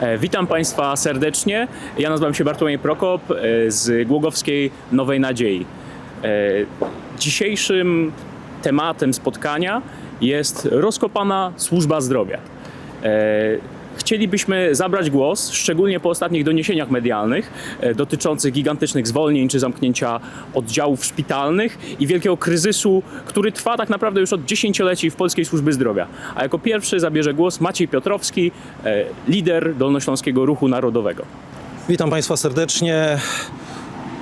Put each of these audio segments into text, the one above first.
E, Witam Państwa serdecznie. Ja nazywam się Bartłomiej Prokop e, z Głogowskiej Nowej Nadziei. E, Dzisiejszym tematem spotkania jest rozkopana służba zdrowia. Chcielibyśmy zabrać głos, szczególnie po ostatnich doniesieniach medialnych e, dotyczących gigantycznych zwolnień czy zamknięcia oddziałów szpitalnych i wielkiego kryzysu, który trwa tak naprawdę już od dziesięcioleci w polskiej służbie zdrowia. A jako pierwszy zabierze głos Maciej Piotrowski, e, lider Dolnośląskiego Ruchu Narodowego. Witam Państwa serdecznie.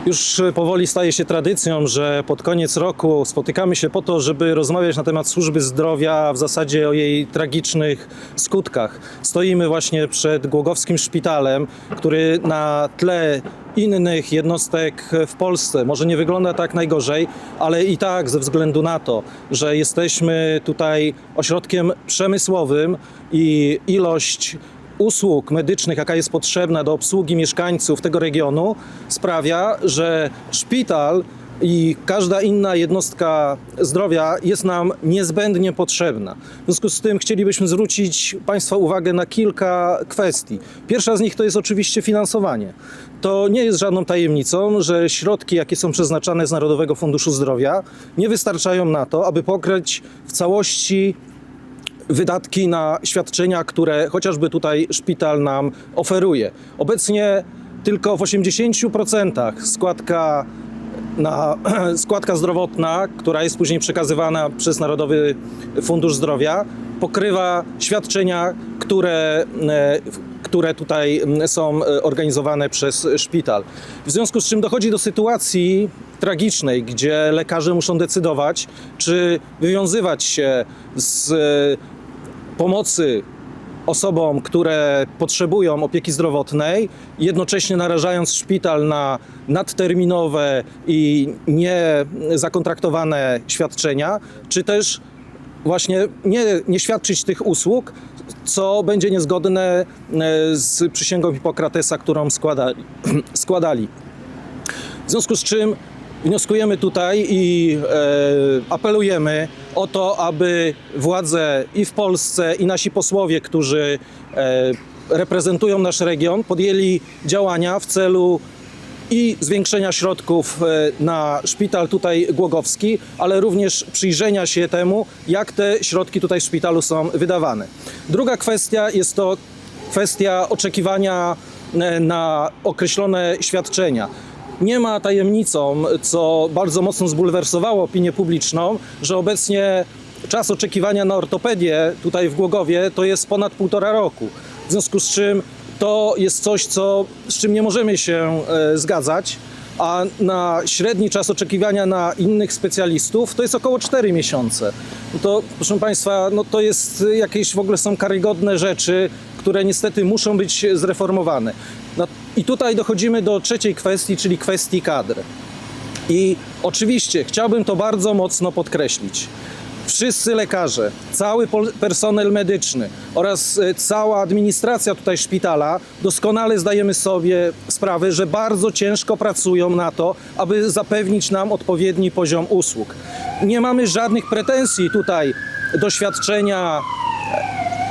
Już powoli staje się tradycją, że pod koniec roku spotykamy się po to, żeby rozmawiać na temat służby zdrowia, w zasadzie o jej tragicznych skutkach. Stoimy właśnie przed Głogowskim Szpitalem, który na tle innych jednostek w Polsce może nie wygląda tak najgorzej, ale i tak ze względu na to, że jesteśmy tutaj ośrodkiem przemysłowym i ilość usług medycznych, jaka jest potrzebna do obsługi mieszkańców tego regionu, sprawia, że szpital i każda inna jednostka zdrowia jest nam niezbędnie potrzebna. W związku z tym chcielibyśmy zwrócić Państwa uwagę na kilka kwestii. Pierwsza z nich to jest oczywiście finansowanie. To nie jest żadną tajemnicą, że środki, jakie są przeznaczane z Narodowego Funduszu Zdrowia, nie wystarczają na to, aby pokryć w całości wydatki na świadczenia, które chociażby tutaj szpital nam oferuje. Obecnie tylko w 80% składka na składka zdrowotna, która jest później przekazywana przez Narodowy Fundusz Zdrowia, pokrywa świadczenia, które, e, które tutaj są e, organizowane przez szpital. W związku z czym dochodzi do sytuacji tragicznej, gdzie lekarze muszą decydować, czy wywiązywać się z pomocy osobom, które potrzebują opieki zdrowotnej, jednocześnie narażając szpital na nadterminowe i niezakontraktowane świadczenia, czy też właśnie nie, nie świadczyć tych usług, co będzie niezgodne e, z przysięgą Hipokratesa, którą składali. składali. W związku z czym wnioskujemy tutaj i e, apelujemy o to, aby władze i w Polsce, i nasi posłowie, którzy e, reprezentują nasz region, podjęli działania w celu i zwiększenia środków e, na szpital tutaj Głogowski, ale również przyjrzenia się temu, jak te środki tutaj w szpitalu są wydawane. Druga kwestia jest to kwestia oczekiwania e, na określone świadczenia. Nie ma tajemnicą, co bardzo mocno zbulwersowało opinię publiczną, że obecnie czas oczekiwania na ortopedię tutaj w Głogowie to jest ponad półtora roku. W związku z czym to jest coś, co, z czym nie możemy się e, zgadzać, a na średni czas oczekiwania na innych specjalistów to jest około 4 miesiące. No to, proszę Państwa, no to jest jakieś w ogóle są karygodne rzeczy, które niestety muszą być zreformowane. I tutaj dochodzimy do trzeciej kwestii, czyli kwestii kadr. I oczywiście chciałbym to bardzo mocno podkreślić. Wszyscy lekarze, cały personel medyczny oraz e, cała administracja tutaj szpitala doskonale zdajemy sobie sprawę, że bardzo ciężko pracują na to, aby zapewnić nam odpowiedni poziom usług. Nie mamy żadnych pretensji tutaj do świadczenia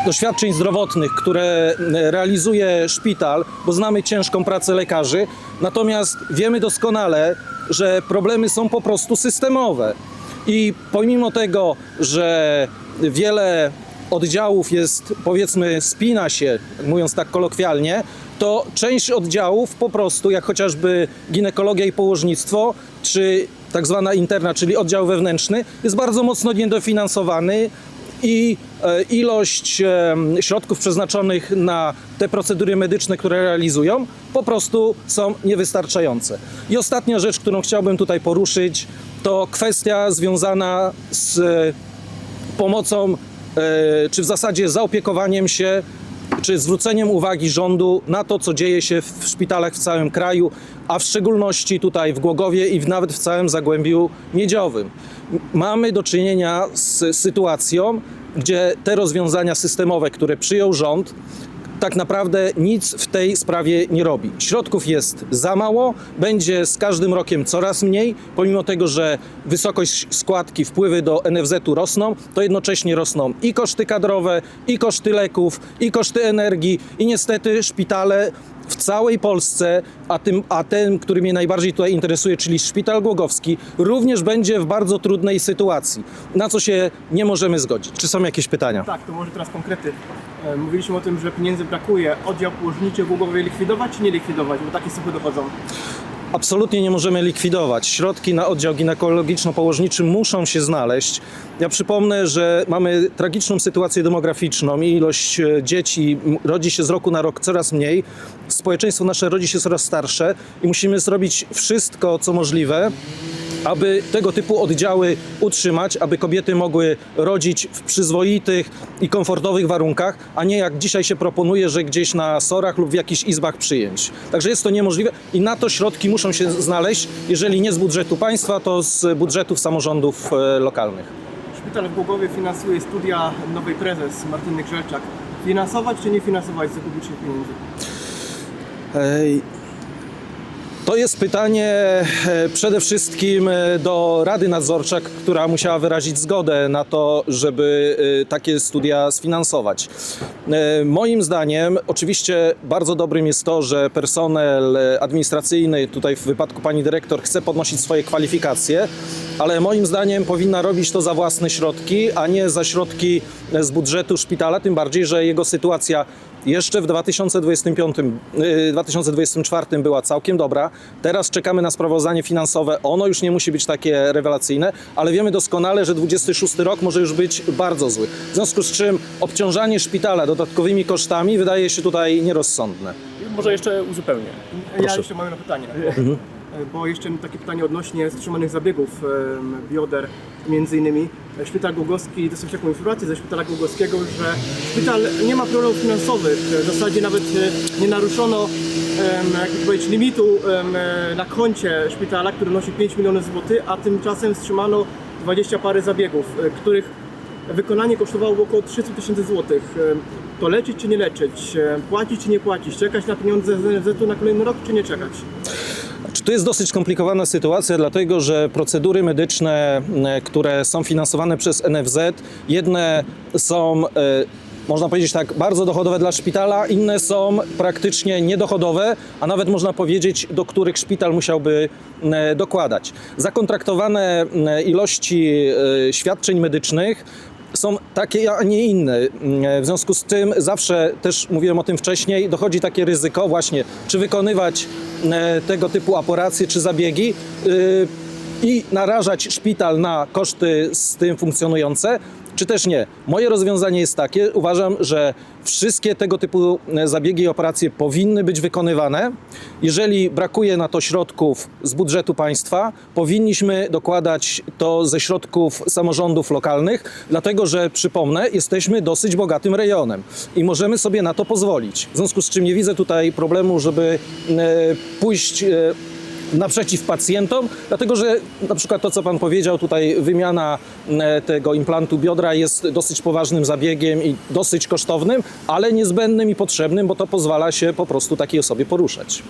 doświadczeń zdrowotnych, które e, realizuje szpital, bo znamy ciężką pracę lekarzy, natomiast wiemy doskonale, że problemy są po prostu systemowe. I pomimo tego, że wiele oddziałów jest, powiedzmy, spina się, mówiąc tak kolokwialnie, to część oddziałów po prostu, jak chociażby ginekologia i położnictwo, czy tak zwana interna, czyli oddział wewnętrzny, jest bardzo mocno niedofinansowany i ilość e, środków przeznaczonych na te procedury medyczne, które realizują, po prostu są niewystarczające. I ostatnia rzecz, którą chciałbym tutaj poruszyć, to kwestia związana z e, pomocą, e, czy w zasadzie zaopiekowaniem się, czy zwróceniem uwagi rządu na to, co dzieje się w szpitalach w całym kraju, a w szczególności tutaj w Głogowie i nawet w całym Zagłębiu Miedziowym. Mamy do czynienia z sytuacją, gdzie te rozwiązania systemowe, które przyjął rząd, tak naprawdę nic w tej sprawie nie robi. Środków jest za mało, będzie z każdym rokiem coraz mniej, pomimo tego, że wysokość składki, wpływy do NFZ-u rosną, to jednocześnie rosną i koszty kadrowe, i koszty leków, i koszty energii, i niestety szpitale w całej Polsce, a, tym, a ten, który mnie najbardziej tutaj interesuje, czyli Szpital Głogowski, również będzie w bardzo trudnej sytuacji, na co się nie możemy zgodzić. Czy są jakieś pytania? Tak, to może teraz konkrety. E, Mówiliśmy o tym, że pieniędzy brakuje. Oddział położniczy w Głogowie likwidować czy nie likwidować? Bo takie słuchy dochodzą. Absolutnie nie możemy likwidować. Środki na oddział ginekologiczno-położniczy muszą się znaleźć. Ja przypomnę, że mamy tragiczną sytuację demograficzną i ilość e, dzieci rodzi się z roku na rok coraz mniej. Społeczeństwo nasze rodzi się coraz starsze i musimy zrobić wszystko, co możliwe, aby tego typu oddziały utrzymać, aby kobiety mogły rodzić w przyzwoitych i komfortowych warunkach, a nie jak dzisiaj się proponuje, że gdzieś na sorach lub w jakichś izbach przyjęć. Także jest to niemożliwe i na to środki muszą się znaleźć, jeżeli nie z budżetu państwa, to z budżetów samorządów e, lokalnych. Szpital w Głogowie finansuje studia nowej prezes Martyny Grzelczak. Finansować czy nie finansować z publicznych pieniędzy? Ej, To jest pytanie e, przede wszystkim e, do Rady Nadzorczej, która musiała wyrazić zgodę na to, żeby e, takie studia sfinansować. E, Moim zdaniem, oczywiście bardzo dobrym jest to, że personel e, administracyjny, tutaj w wypadku pani dyrektor, chce podnosić swoje kwalifikacje, ale moim zdaniem powinna robić to za własne środki, a nie za środki e, z budżetu szpitala, tym bardziej, że jego sytuacja jeszcze w 2025, y, 2024 była całkiem dobra. Teraz czekamy na sprawozdanie finansowe. Ono już nie musi być takie rewelacyjne, ale wiemy doskonale, że 26 rok może już być bardzo zły. W związku z czym obciążanie szpitala dodatkowymi kosztami wydaje się tutaj nierozsądne. Może jeszcze uzupełnię. Ja jeszcze mam jedno pytanie. E, Bo jeszcze takie pytanie odnośnie wstrzymanych zabiegów em, bioder między innymi. Szpital Głogowski, dostałem taką informację ze Szpitala Głogowskiego, że szpital nie ma problemów finansowych. W zasadzie nawet e, nie naruszono em, jak to powiedzieć, limitu em, e, na koncie szpitala, który nosi 5 milionów złotych, a tymczasem wstrzymano 20 parę zabiegów, e, których wykonanie kosztowało około 300 tysięcy złotych. Em, To leczyć czy nie leczyć? E, Płacić czy nie płacić? Czekać na pieniądze z NFZ-u na kolejny rok czy nie czekać? To jest dosyć skomplikowana sytuacja, dlatego że procedury medyczne, e, które są finansowane przez NFZ, jedne są, e, można powiedzieć tak, bardzo dochodowe dla szpitala, inne są praktycznie niedochodowe, a nawet można powiedzieć, do których szpital musiałby e, dokładać. Zakontraktowane e, ilości e, świadczeń medycznych są takie, a nie inne. W związku z tym zawsze, też mówiłem o tym wcześniej, dochodzi takie ryzyko właśnie, czy wykonywać e, tego typu operacje, czy zabiegi y, i narażać szpital na koszty z tym funkcjonujące, czy też nie. Moje rozwiązanie jest takie, uważam, że wszystkie tego typu e, zabiegi i operacje powinny być wykonywane. Jeżeli brakuje na to środków z budżetu państwa, powinniśmy dokładać to ze środków samorządów lokalnych, dlatego że przypomnę, jesteśmy dosyć bogatym rejonem i możemy sobie na to pozwolić. W związku z czym nie widzę tutaj problemu, żeby e, pójść e, naprzeciw pacjentom, dlatego że na przykład to, co Pan powiedział, tutaj wymiana e, tego implantu biodra jest dosyć poważnym zabiegiem i dosyć kosztownym, ale niezbędnym i potrzebnym, bo to pozwala się po prostu takiej osobie poruszać.